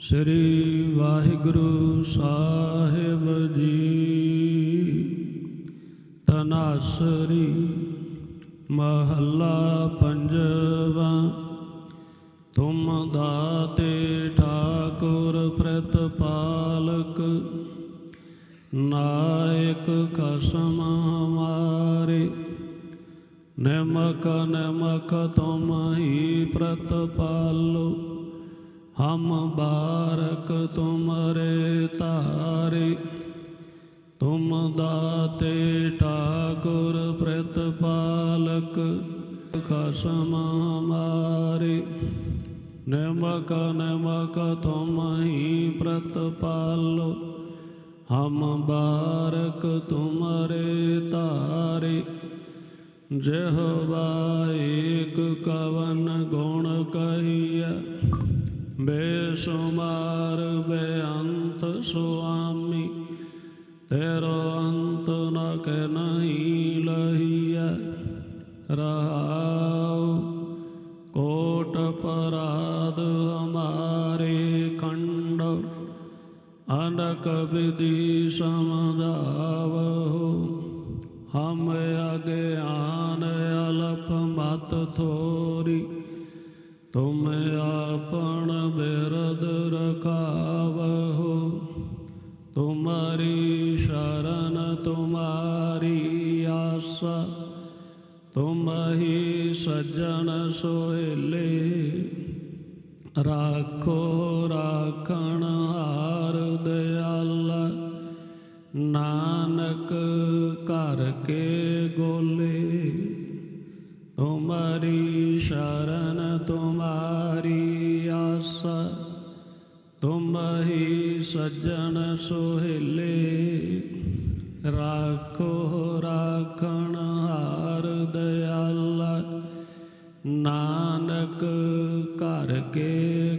ਸ੍ਰੀ ਵਾਹਿਗੁਰੂ ਸਾਹਿਬ ਜੀ। ਤਨਾਸਰੀ ਮਹੱਲਾ ਪੰਜਵਾ। ਤੁਮ ਦਾਤੇ ਠਾਕੁਰ ਪ੍ਰਤਪਾਲਕ, ਨਾਇਕ ਕਸਮ ਹਮਾਰੇ। ਨਮਕ ਨਿਮਕ ਤੁਮ ਹੀ ਪ੍ਰਤਪਾਲੋ। ਹਮ ਬਾਰਕ ਤੁਮਰੇ ਤਾਰੇ ਤੁਮ ਦਾਤੇ ਠਾਕੁਰ ਪ੍ਰਤਪਾਲਕ ਖਸਮ ਹਮਾਰੇ ਨਿਮਕ ਨਿਮਕ ਤੁਮ ਹੀ ਪ੍ਰਤਪਾਲੋ ਹਮ ਬਾਰਕ ਤੁਮਰੇ ਤਾਰੇ ਜਿਹਵਾ ਏਕ ਕਵਨ ਗੁਣ ਕਹੀਐ ਬੇਸ਼ੁਮਾਰ ਬੇਅੰਤ ਸੁਆਮੀ, ਤੇਰੋ ਅੰਤ ਨ ਕਹਿ ਨਹੀਂ ਲਹੀਐ। ਰਹਾਉ ਕੋਟ ਪਰਾਧ ਹਮਾਰੇ ਖੰਡ, ਅਨਕ ਵਿਧੀ ਸਮਝਾਵਹੁ ਹਮ ਅਗਿਆਨ ਅਲਪ ਮਤ ਥੋਰੀ, ਤੁਮ ਆਪਣ ਰਖਾਵਹੁ ਤੁਮਾਰੀ ਸ਼ਰਨ, ਤੁਮਾਰੀ ਆਸਾ ਤੁਮ ਹੀ ਸੱਜਣ ਸੋਹਿਲੇ। ਰਾਖੋ, ਰਾਖਣ ਹਾਰ ਦਿਆਲਾ। ਨਾਨਕ ਘਰ ਕੇ ਗੋਲੇ। ਤੁਮਾਰੀ ਸ਼ਰਨ, ਤੁਮਾਰੀ ਤੁਮ ਹੀ ਸੱਜਣ ਸੋਹਿਲੇ ਰਾਖੋ ਰਾਖਣ ਹਾਰ ਦਿਆਲਾ ਨਾਨਕ ਘਰ ਕੇ